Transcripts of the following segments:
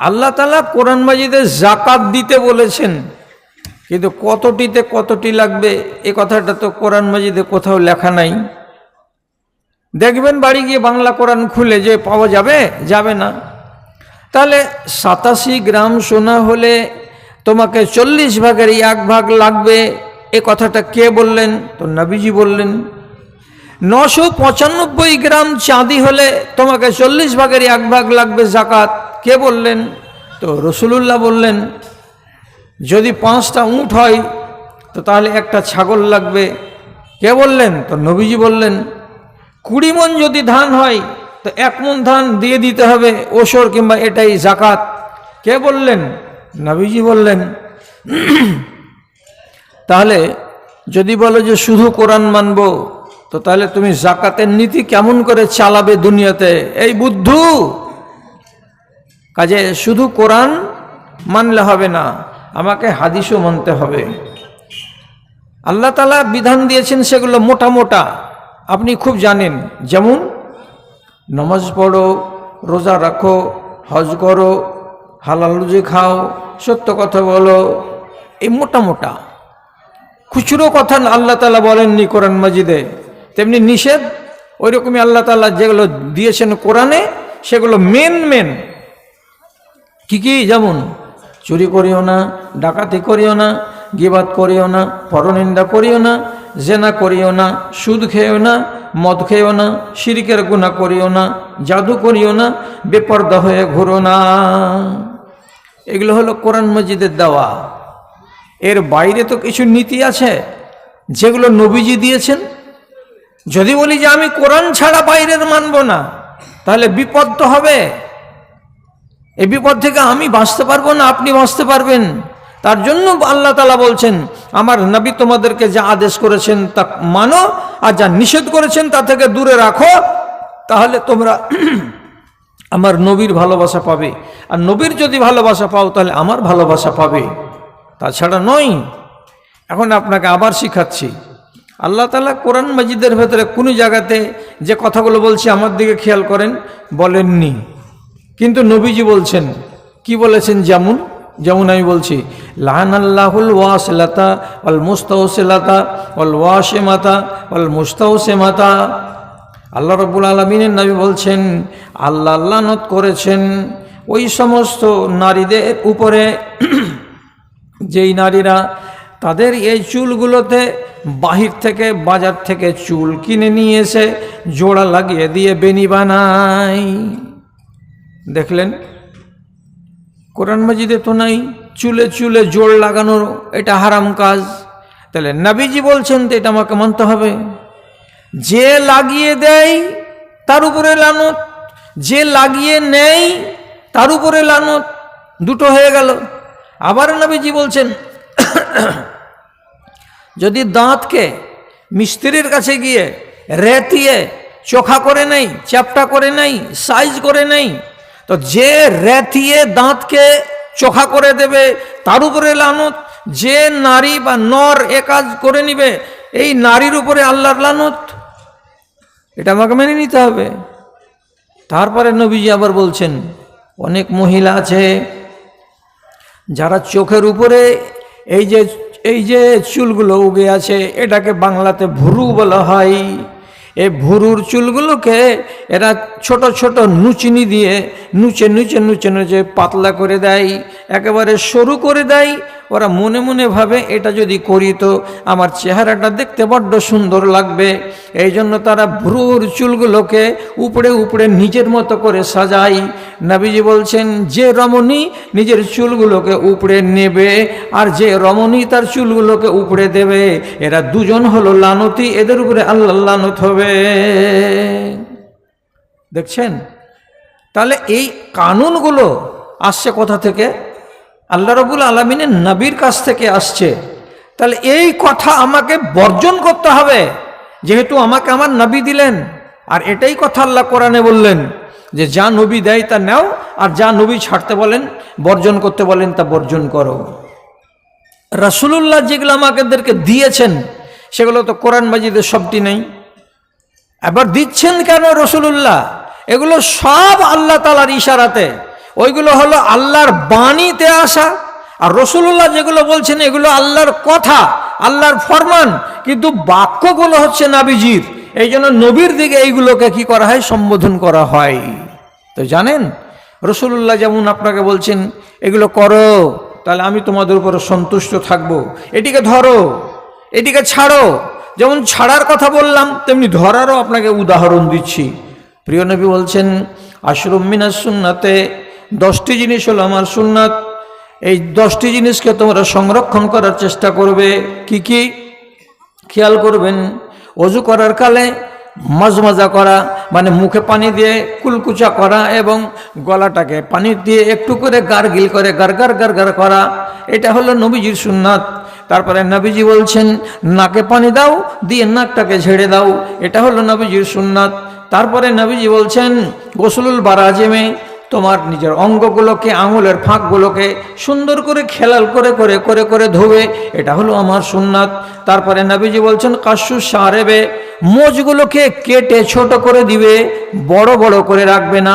আল্লাহ তালা কোরআন মাজিদে জাকাত দিতে বলেছেন। কিন্তু কতটিতে কতটি লাগবে? এ কথাটা তো কোরআন মাজিদে কোথাও লেখা নাই। দেখবেন বাড়ি গিয়ে বাংলা কোরআন খুলে যে পাওয়া যাবে? যাবে না। তাহলে সাতাশি গ্রাম সোনা হলে তোমাকে চল্লিশ ভাগের এক ভাগ লাগবে। এ কথাটা কে বললেন? তো নবীজি বললেন, নশো পঁচানব্বই গ্রাম চাঁদি হলে তোমাকে চল্লিশ ভাগের এক ভাগ লাগবে জাকাত কে বললেন? তো রসুলুল্লাহ বললেন, যদি পাঁচটা উঁট হয়, তো তাহলে একটা ছাগল লাগবে। কে বললেন? তো নবীজি বললেন, কুড়ি মন যদি ধান হয়, তো এক মন ধান দিয়ে দিতে হবে ওসর কিংবা এটাই জাকাত। কে বললেন? নবীজি বললেন, তাহলে যদি বলো যে শুধু কোরআন মানবো, তো তাহলে তুমি জাকাতের নীতি কেমন করে চালাবে দুনিয়াতে? এই বুদ্ধু কাজে শুধু কোরআন মানলে হবে না, আমাকে হাদিসও মানতে হবে। আল্লাহ তালা বিধান দিয়েছেন সেগুলো মোটা মোটা, আপনি খুব জানেন। যেমন, নমাজ পড়ো, রোজা রাখো, হজ করো, হালাল রুজি খাও, সত্য কথা বলো, এই মোটা মোটা। খুচরো কথা আল্লাহ তালা বলেননি কোরআন মাজিদে। তেমনি নিষেধ ওই রকমই আল্লাহ তালা যেগুলো দিয়েছেন কোরআনে, সেগুলো মেন মেন কি কি যেমন? চুরি করিও না, ডাকাতি করিও না, গিবাদ করিও না, পরনিন্দা করিও না, জেনা করিও না, সুদ খেয়েও না, মদ খেয়েও না শিরিকের গুণা করিও না, জাদু করিও না, বেপর্দা হয়ে ঘুরো না। এগুলো হলো কোরআন মজিদের দেওয়া। এর বাইরে তো কিছু নীতি আছে, যেগুলো নবীজি দিয়েছেন। যদি বলি যে আমি কোরআন ছাড়া বাইরের মানব না, তাহলে বিপদ তো হবে। এই বিপদ থেকে আমি বাঁচতে পারব না, আপনি বাঁচতে পারবেন। তার জন্য আল্লাহ তালা বলছেন, আমার নবী তোমাদেরকে যা আদেশ করেছেন তা মানো, আর যা নিষেধ করেছেন তা থেকে দূরে রাখো। তাহলে তোমরা আমার নবীর ভালোবাসা পাবে। আর নবীর যদি ভালোবাসা পাও, তাহলে আমার ভালোবাসা পাবে। তাছাড়া নয়, এখন আপনাকে আবার শিখাচ্ছি। আল্লাহ তালা কোরআন মজিদের ভেতরে কোনো জায়গাতে যে কথাগুলো বলছি, আমার দিকে খেয়াল করেন, বলেননি। কিন্তু নবীজি বলছেন, কি বলেছেন যেমন যেমন আমি বলছি লাহান আল্লাহুল ওয়াসলাতা ওয়াল মুস্তাউসিলাতা অল ওয়াসেমাতা ওয়াল মুস্তাউসেমাতা আল্লাহ রব্বুল আলমিনের নবী বলছেন, আল্লাহ আল্লাহনত করেছেন ওই সমস্ত নারীদের উপরে। যেই নারীরা তাদের এই চুলগুলোতে বাহির থেকে, বাজার থেকে চুল কিনে নিয়ে এসে জোড়া লাগিয়ে দিয়ে বেনি বানায়। দেখলেন, কোরআন মাজিদে তো নাই, চুলে চুলে জোর লাগানোর এটা হারাম কাজ। তাহলে নাবিজি বলছেন তো এটা আমাকে মানতে হবে। যে লাগিয়ে দেয়, তার উপরে লানত। যে লাগিয়ে নেয়, তার উপরে লানত। দুটো হয়ে গেল। আবার নবীজি বলছেন, যদি দাঁতকে মিস্ত্রির কাছে গিয়ে রেতিয়ে, চোখা করে নেই চ্যাপটা করে নেই সাইজ করে নেই তো যে রেতিয়ে দাঁতকে চোখা করে দেবে, তার উপরে লানত। যে নারী বা নর এ কাজ করে নিবে, এই নারীর উপরে আল্লাহর লানত। এটা আমাকে মেনে নিতে হবে। তারপরে নবীজি আবার বলছেন, অনেক মহিলা আছে যারা চোখের উপরে এই যে এই যে চুলগুলো উগে আছে, এটাকে বাংলাতে ভুরু বলা হয়। এই ভুরুর চুলগুলোকে এরা ছোট ছোট নুচিনি দিয়ে নুচে নুচে নুচে নুচে পাতলা করে দেয়, একেবারে সরু করে দেয় ওরা মনে মনে ভাবে, এটা যদি করি তো আমার চেহারাটা দেখতে বড্ড সুন্দর লাগবে। এই জন্য তারা ভ্রুর চুলগুলোকে উপড়ে উপড়ে নিজের মতো করে সাজাই নাবিজি বলছেন, যে রমণী নিজের চুলগুলোকে উপড়ে নেবে আর যে রমণী তার চুলগুলোকে উপড়ে দেবে, এরা দুজন হলো লানতি, এদের উপরে আল্লাহ লানত হবে। দেখছেন? তাহলে এই কানুনগুলো আসছে কোথা থেকে? আল্লাহ রবুল আলমিনের নবীর কাছ থেকে আসছে। তাহলে এই কথা আমাকে বর্জন করতে হবে, যেহেতু আমাকে আমার নবী দিলেন। আর এটাই কথা আল্লাহ কোরআনে বললেন যে, যা নবী দেয় তা নেও, আর যা নবী ছাড়তে বলেন, বর্জন করতে বলেন, তা বর্জন করো। রাসুলুল্লাহ যেগুলো আমাকেদেরকে দিয়েছেন, সেগুলো তো কোরআন মাজিদের সবটি নেই। এবার দিচ্ছেন কেন রসুলুল্লাহ? এগুলো সব আল্লাহ তালার ইশারাতে। ওইগুলো হলো আল্লাহর বাণীতে আসা। আর রসুল্লাহ যেগুলো বলছেন, এগুলো আল্লাহর কথা, আল্লাহর ফরমান। কিন্তু বাক্যগুলো হচ্ছে নাবিজির। এই জন্য নবীর দিকে এইগুলোকে কি করা হয়? সম্বোধন করা হয়। তো জানেন রসুল্লাহ যেমন আপনাকে বলছেন, এগুলো করো, তাহলে আমি তোমাদের উপরে সন্তুষ্ট থাকব। এটিকে ধরো, এটিকে ছাড়ো। যেমন ছাড়ার কথা বললাম, তেমনি ধরারও আপনাকে উদাহরণ দিচ্ছি। প্রিয় নবী বলছেন, আশরুম মিনাস সুন্নাতে দশটি জিনিস হলো আমার সুন্নাত। এই দশটি জিনিসকে তোমরা সংরক্ষণ করার চেষ্টা করবে। কি কি? খেয়াল করবেন, অজু করার কালে মাজমাজা করা মানে মুখে পানি দিয়ে কুলকুচা করা এবং গলাটাকে পানি দিয়ে একটু করে গার্গিল করে গারগার গারগার করা, এটা হলো নবীজির সুন্নাত। তারপরে নবীজি বলছেন, নাকে পানি দাও, দিয়ে নাকটাকে ঝেড়ে দাও। এটা হলো নবীজির সুন্নাত। তারপরে নবীজি বলছেন, গোসলুল বারাজেমে তোমার নিজের অঙ্গগুলোকে, আঙুলের ফাঁকগুলোকে সুন্দর করে খেলাল করে করে করে করে ধোবে। এটা হলো আমার সুন্নাত। তারপরে নবীজি বলছেন, কাশু সারেবে, মোজগুলোকে কেটে ছোট করে দিবে, বড় বড় করে রাখবে না।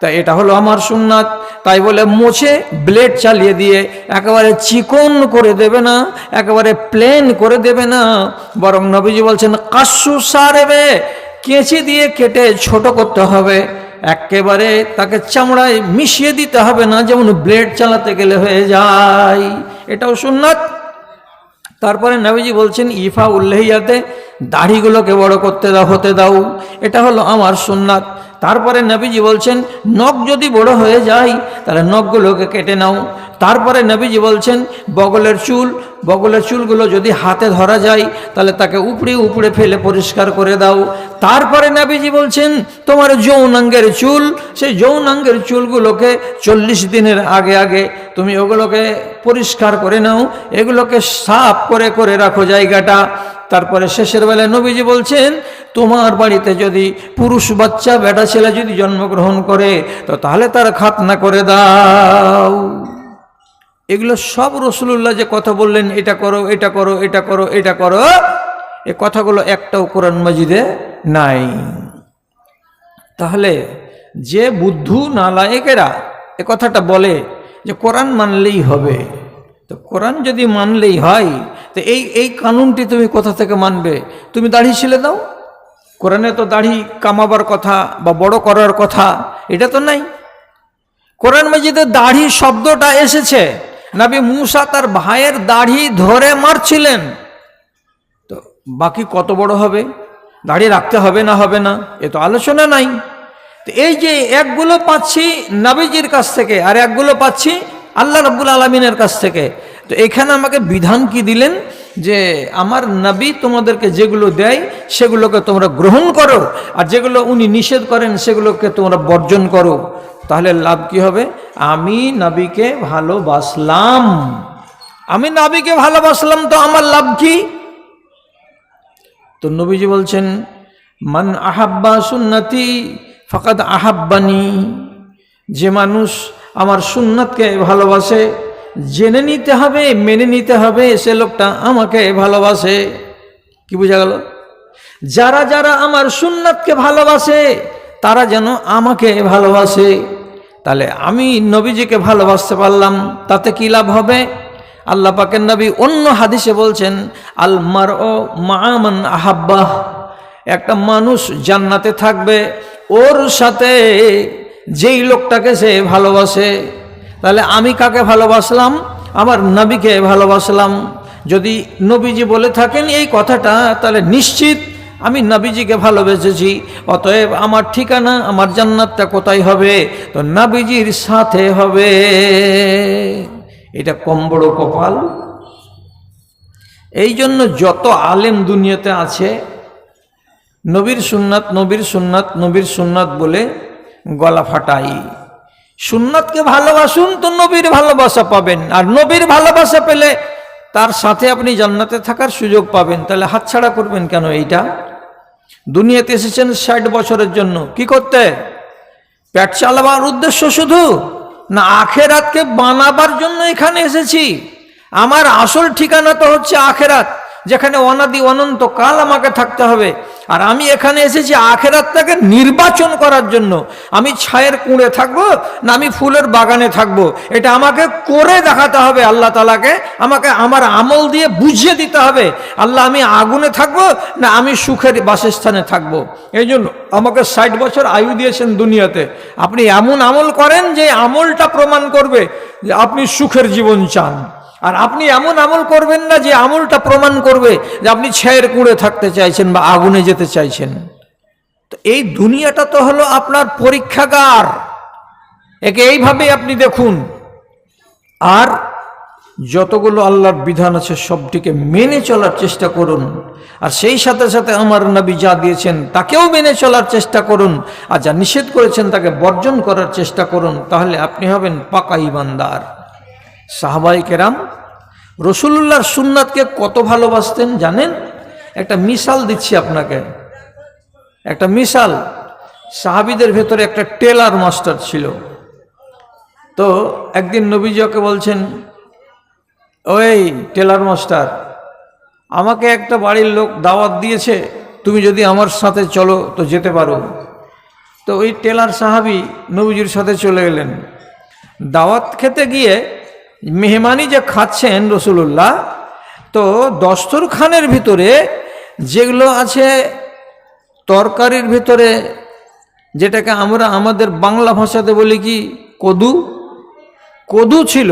তা এটা হলো আমার সুন্নাত। তাই বলে মোছে, ব্লেড চালিয়ে দিয়ে একেবারে চিকন করে দেবে না, একেবারে প্লেন করে দেবে না। বরং নবীজি বলছেন, কাশু সারেবে, কেঁচি দিয়ে কেটে ছোট করতে হবে। একেবারে তাকে চামড়ায় মিশিয়ে দিতে হবে না, যেমন ব্লেড চালাতে গেলে হয়ে যায়। এটাও সুন্নাত। তারপরে নবীজি বলছেন, ইফা উল্লেহিয়াতে দাড়িগুলোকে বড় করতে দাও, হতে দাও। এটা হলো আমার সুন্নাত। তারপরে নবীজি বলছেন, নখ যদি বড় হয়ে যায়, তাহলে নখগুলোকে কেটে নাও। তারপরে নবীজি বলছেন, বগলের চুল, বগলের চুলগুলো যদি হাতে ধরা যায়, তাহলে তাকে উপড়ে উপড়ে ফেলে পরিষ্কার করে দাও। তারপরে নবীজি বলছেন, তোমার যৌনাঙ্গের চুল, সেই যৌনাঙ্গের চুলগুলোকে চল্লিশ দিনের আগে আগে তুমি ওগুলোকে পরিষ্কার করে নাও। এগুলোকে সাফ করে করে রাখো জায়গাটা। তারপরে শেষের বেলায় নবীজি বলছেন, তোমার বাড়িতে যদি পুরুষ বাচ্চা, বেটা ছেলে যদি জন্মগ্রহণ করে, তো তাহলে তার খাতনা করে দাও। এগুলো সব রসুল্লাহ যে কথা বললেন, এটা করো এটা করো এটা করো এটা করো, এ কথাগুলো একটাও কোরআন মাজিদে নাই। তাহলে যে বুদ্ধু নালায়েকেরা এ কথাটা বলে যে কোরআন মানলেই হবে, তো কোরআন যদি মানলেই হয় তো এই এই কানুনটি তুমি কোথা থেকে মানবে? তুমি দাড়ি ছিলে দাও। কোরআনে তো দাড়ি কামাবার কথা বা বড় করার কথা, এটা তো নাই। কোরআন মাজিদে দাড়ি শব্দটা এসেছে। নাবি মুসা তার ভাইয়ের দাড়ি ধরে মারছিলেন। তো বাকি কত বড় হবে? দাড়ি রাখতে হবে না হবে না, এ তো আলোচনা নাই। তো এই যে একগুলো পাচ্ছি নাবিজির কাছ থেকে, আর একগুলো পাচ্ছি আল্লাহ রব্বুল আলমিনের কাছ থেকে। তো এখানে আমাকে বিধান কি দিলেন? যে আমার নবী তোমাদেরকে যেগুলো দেয়, সেগুলোকে তোমরা গ্রহণ করো, আর যেগুলো উনি নিষেধ করেন, সেগুলোকে তোমরা বর্জন করো। তাহলে লাভ কি হবে? আমি নবীকে ভালোবাসলাম। আমি নাবিকে ভালোবাসলাম, তো আমার লাভ কি? তো নবীজি বলছেন, মান আহাব্বা সুন্নতি ফাকাদ আহাব্বানি। যে মানুষ আমার সুন্নাতকে ভালোবাসে জেনে নিতে হবে, মেনে নিতে হবে, সে লোকটা আমাকে ভালোবাসে। কি বোঝা গেল? যারা যারা আমার সুন্নাতকে ভালোবাসে, তারা যেন আমাকে ভালোবাসে। তাহলে আমি নবীজিকে ভালোবাসতে পারলাম, তাতে কি লাভ হবে? আল্লাহ পাকের নবী অন্য হাদিসে বলছেন আলমার ও মামান আহাব্বাহ একটা মানুষ জান্নাতে থাকবে, ওর সাথে যেই লোকটাকে সে ভালোবাসে। তাহলে আমি কাকে ভালোবাসলাম? আমার নবীকে ভালোবাসলাম। যদি নবীজি বলে থাকেন এই কথাটা, তাহলে নিশ্চিত আমি নবীজিকে ভালোবেসেছি। অতএব আমার ঠিকানা, আমার জান্নাতটা কোথায় হবে? তো নবীজির সাথে হবে। এটা কম বড় কপাল। এই জন্য যত আলেম দুনিয়াতে আছে, নবীর সুন্নাত নবীর সুন্নাত নবীর সুন্নাত বলে গলা ফাটাই। সুন্নাতকে ভালোবাসুন তো নবীর ভালোবাসা পাবেন। আর নবীর ভালোবাসা পেলে তার সাথে আপনি জান্নাতে থাকার সুযোগ পাবেন। তাহলে হাতছাড়া করবেন কেন এইটা? দুনিয়াতে এসেছেন ষাট বছরের জন্য। কি করতে? পেট চালাবার উদ্দেশ্য শুধু? না, আখেরাতকে বানাবার জন্য এখানে এসেছি। আমার আসল ঠিকানা তো হচ্ছে আখেরাত, যেখানে অনাদি অনন্ত কাল আমাকে থাকতে হবে। আর আমি এখানে এসেছি আখেরাতটাকে নির্বাচন করার জন্য। আমি ছায়ের কুঁড়ে থাকব না আমি ফুলের বাগানে থাকব? এটা আমাকে করে দেখাতে হবে আল্লাহ তালাকে আমাকে আমার আমল দিয়ে বুঝিয়ে দিতে হবে, আল্লাহ আমি আগুনে থাকব না আমি সুখের বাসস্থানে থাকব। এই জন্য আমাকে ষাট বছর আয়ু দিয়েছেন দুনিয়াতে। আপনি এমন আমল করেন যে আমলটা প্রমাণ করবে যে আপনি সুখের জীবন চান। আর আপনি এমন আমল করবেন না যে আমলটা প্রমাণ করবে যে আপনি ছায়ের কুঁড়ে থাকতে চাইছেন বা আগুনে যেতে চাইছেন। তো এই দুনিয়াটা তো হলো আপনার পরীক্ষাগার। একে এইভাবে আপনি দেখুন। আর যতগুলো আল্লাহর বিধান আছে সবটিকে মেনে চলার চেষ্টা করুন। আর সেই সাথে সাথে আমার নবী যা দিয়েছেন তাকেও মেনে চলার চেষ্টা করুন। আর যা নিষেধ করেছেন তাকে বর্জন করার চেষ্টা করুন। তাহলে আপনি হবেন পাকা ইমানদার। সাহাবাই কেরাম রসুল্লাহর সুন্নাতকে কত ভালোবাসতেন জানেন? একটা মিশাল দিচ্ছি আপনাকে। একটা মিশাল। সাহাবিদের ভেতরে একটা টেলার মাস্টার ছিল। তো একদিন নবীজকে বলছেন, ওই টেলার মাস্টার, আমাকে একটা বাড়ির লোক দাওয়াত দিয়েছে, তুমি যদি আমার সাথে চলো তো যেতে পারো। তো ওই টেলার সাহাবি নবীজির সাথে চলে গেলেন দাওয়াত খেতে গিয়ে মেহমানি যে খাচ্ছেন রসুল্লাহ তো দস্তরখানের ভিতরে যেগুলো আছে তরকারির ভিতরে, যেটাকে আমরা আমাদের বাংলা ভাষাতে বলি কি, কদু? কদু ছিল।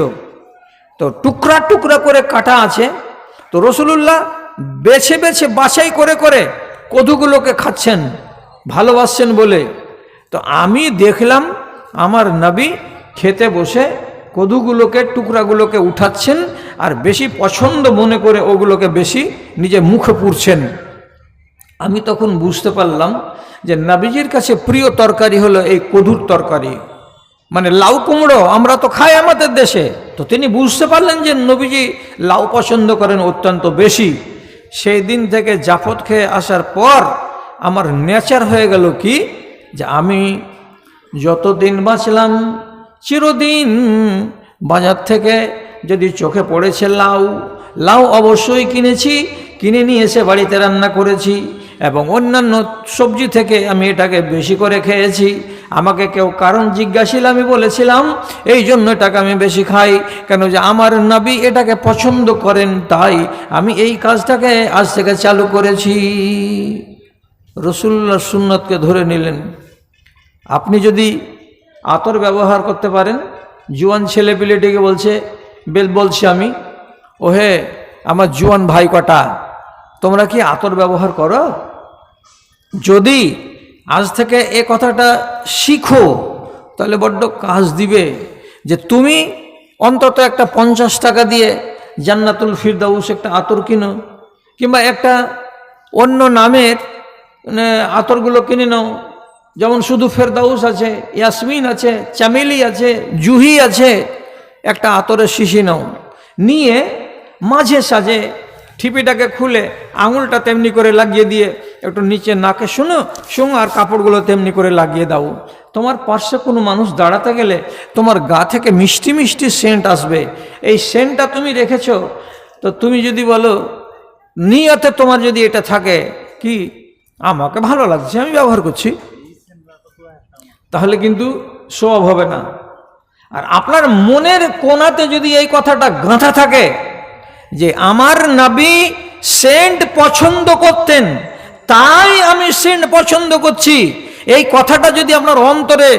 তো টুকরা টুকরা করে কাটা আছে। তো রসুলুল্লাহ বেছে বেছে বাছাই করে করে কদুগুলোকে খাচ্ছেন, ভালোবাসছেন বলে। তো আমি দেখলাম আমার নবী খেতে বসে কদুগুলোকে, টুকরাগুলোকে উঠাচ্ছেন আর বেশি পছন্দ মনে করে ওগুলোকে বেশি নিজে মুখে পুরছেন আমি তখন বুঝতে পারলাম যে নাবিজির কাছে প্রিয় তরকারি হলো এই কদুর তরকারি। মানে লাউ কুমড়ো, আমরা তো খাই আমাদের দেশে। তো তিনি বুঝতে পারলেন যে নবীজি লাউ পছন্দ করেন অত্যন্ত বেশি। সেই দিন থেকে জাফত খেয়ে আসার পর আমার নেচার হয়ে গেল কি? যে আমি যতদিন বাঁচলাম চিরদিন বাজার থেকে যদি চোখে পড়েছে লাউ লাউ অবশ্যই কিনেছি, কিনে নিয়ে এসে বাড়িতে রান্না করেছি এবং অন্যান্য সবজি থেকে আমি এটাকে বেশি করে খেয়েছি। আমাকে কেউ কারণ জিজ্ঞাসিল, আমি বলেছিলাম, এই জন্য এটাকে আমি বেশি খাই। কেন যে আমার নাবি এটাকে পছন্দ করেন, তাই আমি এই কাজটাকে আজ থেকে চালু করেছি। রসুল্লাহ সুন্নতকে ধরে নিলেন। আপনি যদি আতর ব্যবহার করতে পারেন। জুয়ান ছেলে পিলেটিকে বলছে, বেল, বলছি আমি, ওহে, আমার জুয়ান ভাই কটা, তোমরা কি আতর ব্যবহার করো? যদি আজ থেকে এ কথাটা শিখো, তাহলে বড্ড কাজ দিবে যে তুমি অন্তত একটা পঞ্চাশ টাকা দিয়ে জান্নাতুল ফিরদাউস একটা আতর কিনো, কিংবা একটা অন্য নামের মানে আতরগুলো কিনে নাও। যেমন শুধু ফেরদাউস আছে, ইয়াসমিন আছে, চামেলি আছে, জুহি আছে, একটা আতরের শিশি নাও। নিয়ে মাঝে সাজে ঠিপিটাকে খুলে আঙুলটা তেমনি করে লাগিয়ে দিয়ে একটু নিচে নাকে শুনো শুনো আর কাপড়গুলো তেমনি করে লাগিয়ে দাও। তোমার পার্শ্বে কোনো মানুষ দাঁড়াতে গেলে তোমার গা থেকে মিষ্টি মিষ্টি সেন্ট আসবে। এই সেন্টটা তুমি রেখেছ। তো তুমি যদি বলো, নিয়তে তোমার যদি এটা থাকে, কি? আমাকে ভালো লাগছে, আমি ব্যবহার করছি। তাহলে কিন্তু স্বভাব হবে না। আর আপনার মনের কোনাতে যদি এই কথাটা গাঁথা থাকে যে আমার নাবি সেন্ট পছন্দ করতেন, তাই আমি সেন্ট পছন্দ করছি, এই কথাটা যদি আপনার অন্তরে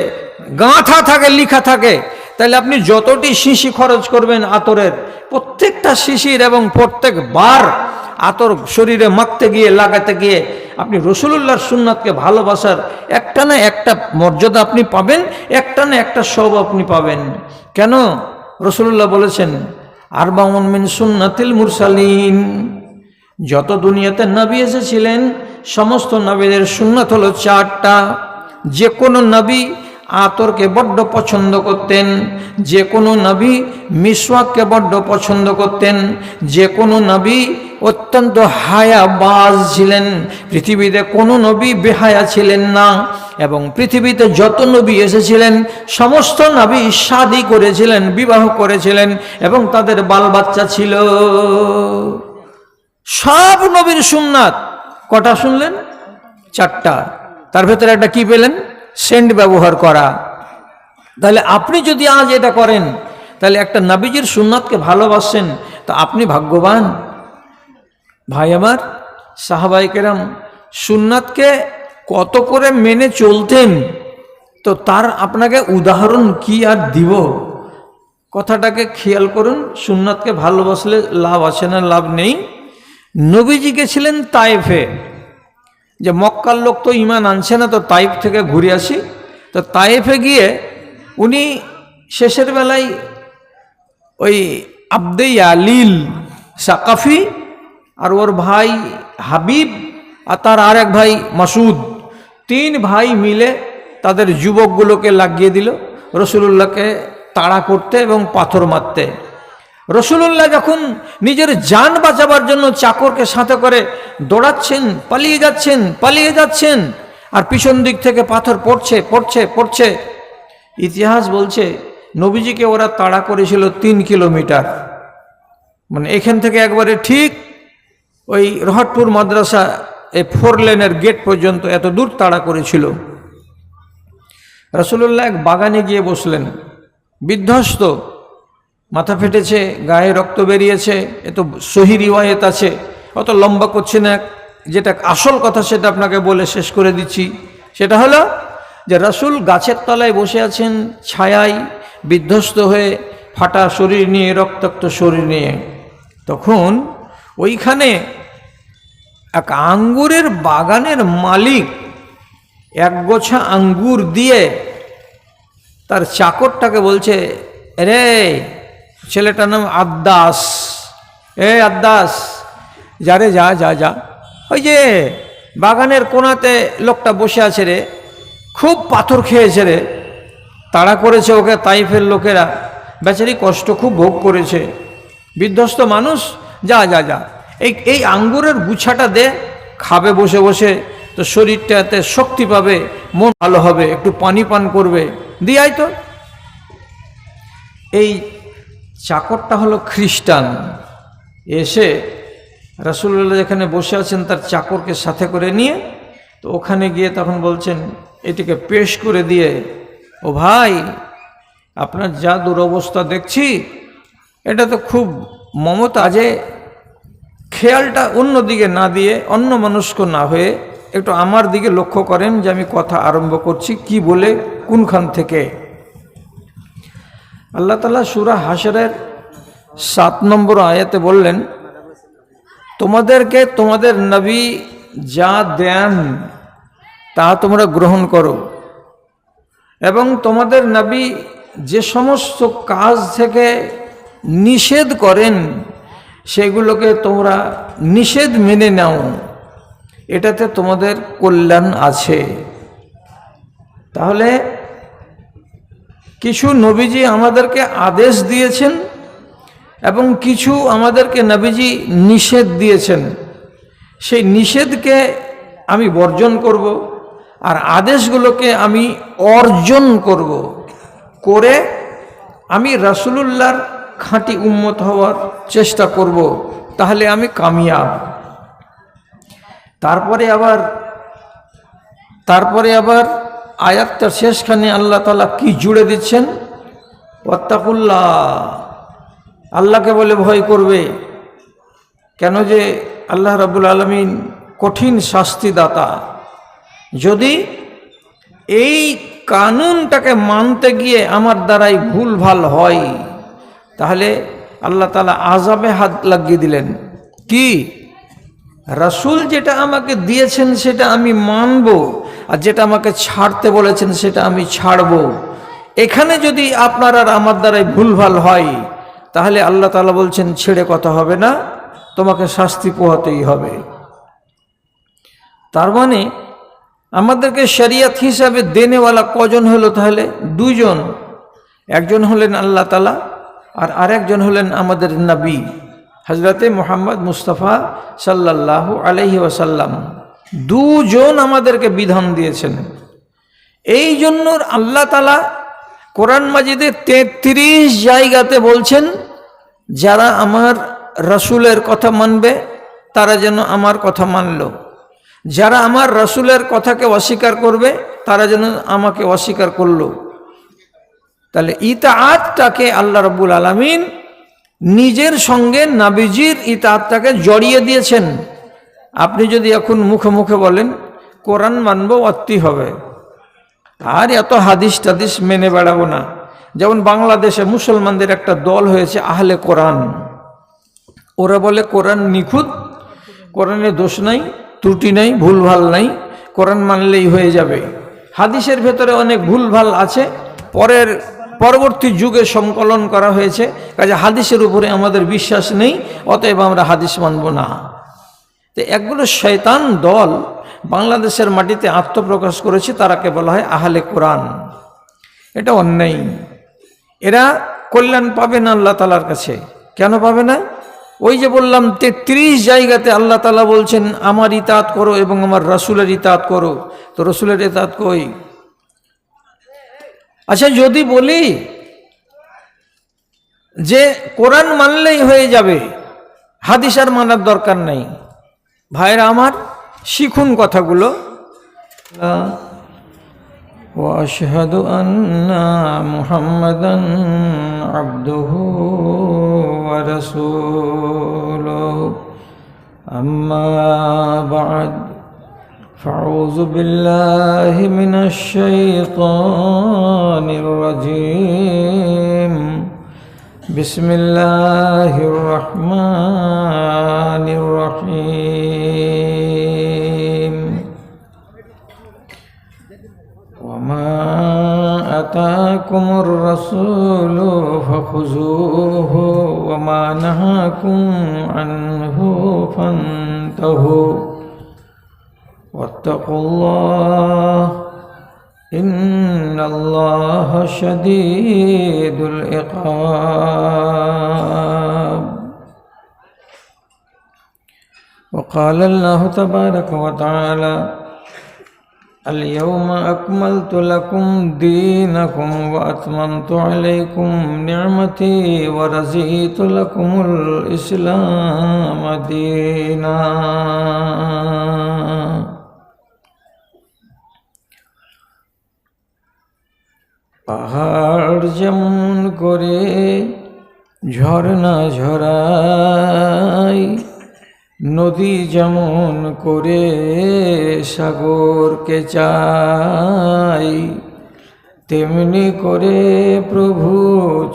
গাঁথা থাকে, লিখা থাকে, তাহলে আপনি যতটি শিশি খরচ করবেন আতরের, প্রত্যেকটা শিশির এবং প্রত্যেক বার আতর শরীরে মাখতে গিয়ে লাগাতে গিয়ে আপনি রসুল্লাহর সুন্নাতকে ভালোবাসার একটা না একটা মর্যাদা আপনি পাবেন, একটা না একটা সব আপনি পাবেন। কেন? রসুল্লাহ বলেছেন আর বামন মিন সুন্নাতিল মুরসালিন। যত দুনিয়াতে নবী এসেছিলেন, সমস্ত নবীদের সুন্নাত হলো চারটা। যে কোনো নবী আতরকে বড্ড পছন্দ করতেন, যে কোনো নবী মিসওয়াককে বড্ড পছন্দ করতেন, যে কোনো নবী অত্যন্ত হায়াবাজ ছিলেন, পৃথিবীতে কোনো নবী বেহায়া ছিলেন না এবং পৃথিবীতে যত নবী এসেছিলেন, সমস্ত নবী শাদি করেছিলেন, বিবাহ করেছিলেন এবং তাদের বাল বাচ্চা ছিল। সব নবীর সুন্নাত। কটা শুনলেন? চারটা। তার ভেতরে একটা কি পেলেন? সেন্ট ব্যবহার করা। তাহলে আপনি যদি আজ এটা করেন, তাহলে একটা নাবিজির সুন্নাতকে ভালোবাসেন, তো আপনি ভাগ্যবান। ভাই আমার সাহাবাই কেরাম সুন্নাতকে কত করে মেনে চলতেন, তো তার আপনাকে উদাহরণ কি আর দিব? কথাটাকে খেয়াল করুন, সুন্নাতকে ভালোবাসলে লাভ আছে না লাভ নেই। নবীজি গেছিলেন তাইফে। যে মক্কার লোক তো ইমান আনছে না, তো তাইফ থেকে ঘুরে আসি। তো তাইফে গিয়ে উনি শেষের বেলায় ওই আব্দে আলিল সাকাফি আর ওর ভাই হাবিব আর তার আর এক ভাই মাসুদ তিন ভাই মিলে তাদের যুবকগুলোকে লাগিয়ে দিল, রসুলুল্লাহকে তাড়া করতে এবং পাথর মারতে। রসুলুল্লাহ যখন নিজের যান বাঁচাবার জন্য চাকরকে সাথে করে দৌড়াচ্ছেন, পালিয়ে যাচ্ছেন পালিয়ে যাচ্ছেন, আর পিছন দিক থেকে পাথর পড়ছে পড়ছে পড়ছে, ইতিহাস বলছে নবীজিকে ওরা তাড়া করেছিল তিন কিলোমিটার। মানে এখান থেকে একবারে ঠিক ওই রহটপুর মাদ্রাসা এই ফোর লেনের গেট পর্যন্ত এত দূর তাড়া করেছিল। রসুল্লাহ এক বাগানে গিয়ে বসলেন, বিধ্বস্ত মাথা ফেটেছে, গায়ে রক্ত বেরিয়েছে, এ তো সহি রিওয়ায়েত আছে, অত লম্বা করছে না, যেটা আসল কথা সেটা আপনাকে বলে শেষ করে দিচ্ছি। সেটা হলো যে রসুল গাছের তলায় বসে আছেন, ছায়ায় বিধ্বস্ত হয়ে ফাটা শরীর নিয়ে, রক্তাক্ত শরীর নিয়ে। তখন ওইখানে এক আঙ্গুরের বাগানের মালিক এক গোছা আঙ্গুর দিয়ে তার চাকরটাকে বলছে রে ছেলেটার নাম আদ্দাস। এ আদ্দাস যারে যা যা যা। ওই যে বাগানের কোনাতে লোকটা বসে আছে রে, খুব পাথর খেয়েছে রে। তাড়া করেছে ওকে তাইফের লোকেরা। বেচারি কষ্ট খুব ভোগ করেছে। বিধ্বস্ত মানুষ, যা যা যা। এই এই আঙ্গুরের গুছাটা দে, খাবে বসে বসে। তো শরীরটাতে শক্তি পাবে, মন ভালো হবে, একটু পানি পান করবে। দিয়াই তো। এই চাকরটা হলো খ্রিস্টান। এসে রাসুল্লাহ যেখানে বসে আছেন তার চাকরকে সাথে করে নিয়ে, তো ওখানে গিয়ে তখন বলছেন, এটিকে পেশ করে দিয়ে, ও ভাই, আপনার যা দুরবস্থা দেখছি, এটা তো খুব মমতা যে খেয়ালটা অন্য দিকে না দিয়ে, অন্য মনস্ক না হয়ে একটু আমার দিকে লক্ষ্য করেন যে আমি কথা আরম্ভ করছি, কি বলে, কোনখান থেকে? আল্লাহ তালা সুরা হাসরের সাত নম্বর আয়াতে বললেন, তোমাদেরকে তোমাদের নবী যা দেন, তা তোমরা গ্রহণ করো এবং তোমাদের নবী যে সমস্ত কাজ থেকে নিষেধ করেন, সেগুলোকে তোমরা নিষেধ মেনে নাও। এটাতে তোমাদের কল্যাণ আছে। তাহলে কিছু নবীজি আমাদেরকে আদেশ দিয়েছেন এবং কিছু আমাদেরকে নবীজি নিষেধ দিয়েছেন। সেই নিষেধকে আমি বর্জন করব আর আদেশগুলোকে আমি অর্জন করব করে আমি রাসুলুল্লাহর খাঁটি উন্মত হওয়ার চেষ্টা করব, তাহলে আমি কামিয়াব। তারপরে আবার তারপরে আবার আয়াতটা শেষখানে আল্লাহ তালা কি জুড়ে দিচ্ছেন? ওয়াত্তাকুল্লাহ। আল্লাহকে বলে ভয় করবে। কেন যে আল্লাহ রাবুল আলমিন কঠিন শাস্তিদাতা। যদি এই কানুনটাকে মানতে গিয়ে আমার দ্বারাই ভুল ভালো হয়, তাহলে আল্লাহ তালা আজাবে হাত লাগিয়ে দিলেন। কি? রাসুল যেটা আমাকে দিয়েছেন সেটা আমি মানব, আর যেটা আমাকে ছাড়তে বলেছেন সেটা আমি ছাড়ব। এখানে যদি আপনার আর আমার দ্বারাই ভুলভাল হয়, তাহলে আল্লাহ তালা বলছেন, ছেড়ে কথা হবে না, তোমাকে শাস্তি পোহাতেই হবে। তার মানে আমাদেরকে শরিয়াত হিসাবে দেনেওয়ালা কজন হলো তাহলে? দুজন একজন হলেন আল্লাহ তালা আর আরেকজন হলেন আমাদের নবী। হজরতে মোহাম্মদ মুস্তফা সাল্লাহ আলহি ওয়াসাল্লাম দুজন আমাদেরকে বিধান দিয়েছেন। এই জন্য আল্লাহ তালা কোরআন মাজিদে তেত্রিশ জায়গাতে বলছেন, যারা আমার রসুলের কথা মানবে, তারা যেন আমার কথা মানল। যারা আমার রসুলের কথাকে অস্বীকার করবে, তারা যেন আমাকে অস্বীকার করল। তাহলে ইতা ইতাআতটাকে আল্লাহ রব্বুল আলমিন নিজের সঙ্গে নাবিজির ইতাআতটাকে জড়িয়ে দিয়েছেন। আপনি যদি এখন মুখে মুখে বলেন, কোরআন মানব অত্তি হবে। আর এত হাদিস টাদিস মেনে বেড়াবো না। যেমন বাংলাদেশে মুসলমানদের একটা দল হয়েছে আহলে কোরআন। ওরা বলে, কোরআন নিখুঁত, কোরআনে দোষ নাই, ত্রুটি নাই, ভুলভাল নাই, কোরআন মানলেই হয়ে যাবে। হাদিসের ভেতরে অনেক ভুলভাল আছে, পরের পরবর্তী যুগে সংকলন করা হয়েছে। কাজে হাদিসের উপরে আমাদের বিশ্বাস নেই, অতএব আমরা হাদিস মানব না। তো একগুলো শয়তান দল বাংলাদেশের মাটিতে আত্মপ্রকাশ করেছে, তারাকে বলা হয় আহলে কোরআন। এটা অন্যায়। এরা কল্যাণ পাবে না আল্লাহ তালার কাছে। কেন পাবে না? ওই যে বললাম, তেত্রিশ জায়গাতে আল্লাহ তালা বলছেন, আমার ইতাত করো এবং আমার রসুলের ইতাত করো। তো রসুলের ইতাত কই? আচ্ছা যদি বলি যে কোরআন মানলেই হয়ে যাবে হাদিস আর মানার দরকার নেই ভাইরা আমার শিখুন কথাগুলো واشهد ان محمدا عبده ورسوله اما بعد فاعوذ بالله من الشيطان الرجيم بسم الله الرحمن الرحيم وما أتاكم الرسول فخذوه وما نهاكم عنه فانتهوا واتقوا الله إن الله شديد العقاب. وقال الله تبارك وتعالى اليوم أكملت لكم دينكم وأتممت عليكم نعمتي ورزيت لكم الإسلام دينا. পাহাড় যেমন করে ঝর্ণা ঝরাই, নদী যেমন করে সাগরকে চাই, তেমনি করে প্রভু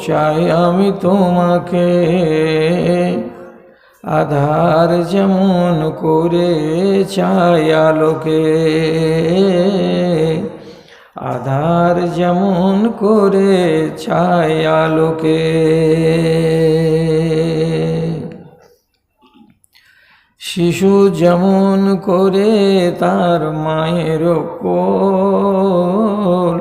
চাই আমি তোমাকে। আধার যেমন করে চাই আলোকে। আধার যেমন করে চাই আলোকে। শিশু যেমন করে তার মায়ের কোল,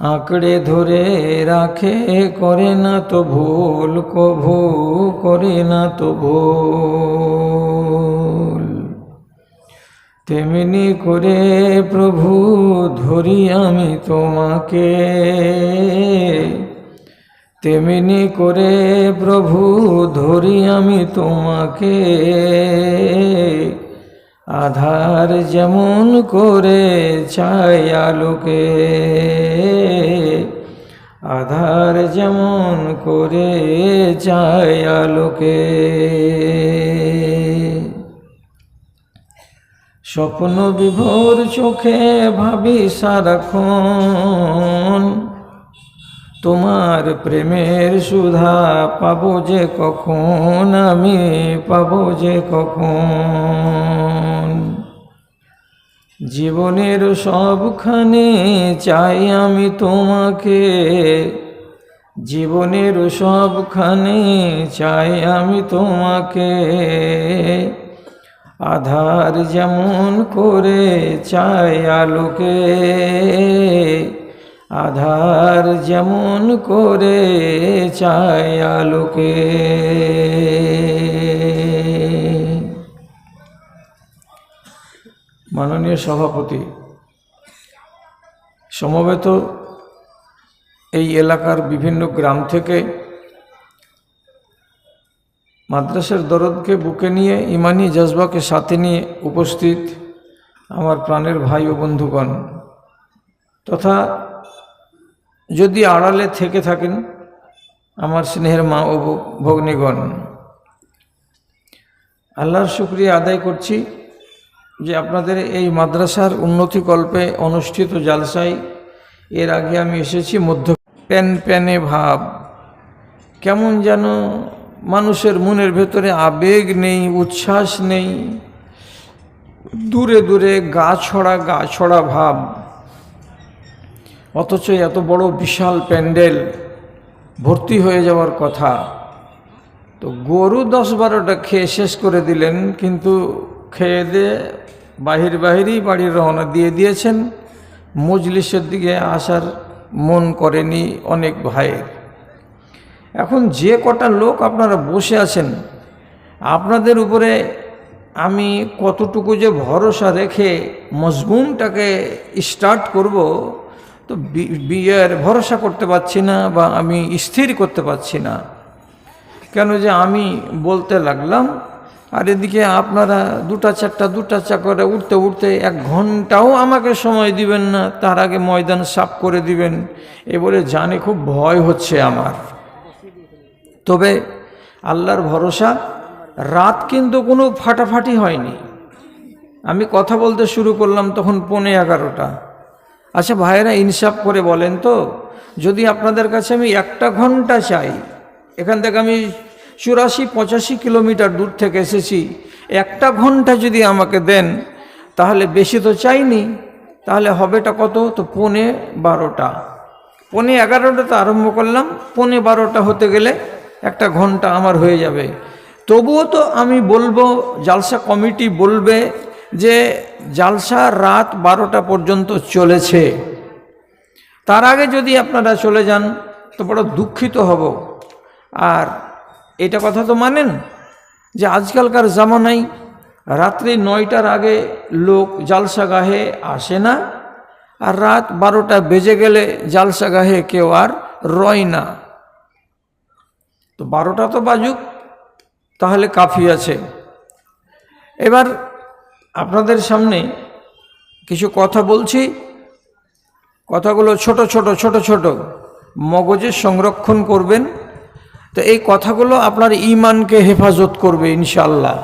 আঁকড়ে ধরে রাখে, করে না তো ভুল, কভু করে না তো ভুল। তেমনি করে প্রভু, ধরি আমি তোমাকে। তেমনি করে প্রভু, ধরি আমি তোমাকে। আধার যেমন করে চাই আলোকে, আধার যেমন করে চাই আলোকে। স্বপ্ন বিভোর চোখে ভাবি সারাক্ষণ। তোমার প্রেমের সুধা পাবো যে কখন, আমি পাবো যে কখন। জীবনের সবখানে চাই আমি তোমাকে। জীবনের সবখানে চাই আমি তোমাকে। আধার যেমন করে চাই আলোকে, আধার যেমন করে চাই আলোকে। মাননীয় সভাপতি, সমবেত এই এলাকার বিভিন্ন গ্রাম থেকে মাদ্রাসার দরদকে বুকে নিয়ে ইমানি জজবাকে সাথে নিয়ে উপস্থিত আমার প্রাণের ভাই ও বন্ধুগণ। তথা যদি আড়ালে থেকে থাকেন আমার স্নেহের মা ও ভগ্নীগণ, আল্লাহর শুক্রিয়া আদায় করছি যে আপনাদের এই মাদ্রাসার উন্নতিকল্পে অনুষ্ঠিত জালসায় এর আগে আমি এসেছি মধ্য প্যান প্যানে ভাব। কেমন যেন মানুষের মনের ভেতরে আবেগ নেই, উচ্ছ্বাস নেই। দূরে দূরে গা ছড়া গা ছড়া ভাব। অথচ এত বড় বিশাল প্যান্ডেল, ভর্তি হয়ে যাওয়ার কথা। তো গরু দশ বারোটা খেয়ে শেষ করে দিলেন, কিন্তু খেয়ে দিয়ে বাহির বাহিরই বাড়ির রওনা দিয়ে দিয়েছেন। মজলিসের দিকে আসার মন করেনি অনেক ভাইয়ের। এখন যে কটা লোক আপনারা বসে আছেন, আপনাদের উপরে আমি কতটুকু যে ভরসা রেখে মজমুনটাকে স্টার্ট করব, তো বিয়ের ভরসা করতে পারছি না বা আমি স্থির করতে পারছি না। কেন যে আমি বলতে লাগলাম, আর এদিকে আপনারা দুটা চারটা, দুটা চা করে উঠতে উঠতে এক ঘন্টাও আমাকে সময় দিবেন না, তার আগে ময়দান সাফ করে দিবেন, এ বলে জানে খুব ভয় হচ্ছে আমার। তবে আল্লাহর ভরসা, রাত কিন্তু কোনো ফাটাফাটি হয়নি। আমি কথা বলতে শুরু করলাম তখন পৌনে এগারোটা। আচ্ছা ভাইয়েরা ইনসাফ করে বলেন তো, যদি আপনাদের কাছে আমি একটা ঘণ্টা চাই, এখান থেকে আমি চুরাশি, পঁচাশি কিলোমিটার দূর থেকে এসেছি, একটা ঘণ্টা যদি আমাকে দেন, তাহলে বেশি তো চাইনি, তাহলে হবেটা কত? তো পৌনে বারোটা। পৌনে এগারোটাতে আরম্ভ করলাম, পৌনে বারোটা হতে গেলে একটা ঘণ্টা আমার হয়ে যাবে। তবুও তো আমি বলব, জালসা কমিটি বলবে যে জালসা রাত বারোটা পর্যন্ত চলেছে। তার আগে যদি আপনারা চলে যান, তো বড় দুঃখিত হব। আর এটা কথা তো মানেন যে আজকালকার জামানায় রাত্রি নয়টার আগে লোক জালসা গাহে আসে না, আর রাত বারোটা বেজে গেলে জালসা গাহে কেউ আর রয় না। তো বারোটা তো বাজুক, তাহলে কাফি আছে। এবার আপনাদের সামনে কিছু কথা বলছি। কথাগুলো ছোট ছোট ছোট ছোট। মগজে সংরক্ষণ করবেন। তো এই কথাগুলো আপনার ইমানকে হেফাজত করবে ইনশাল্লাহ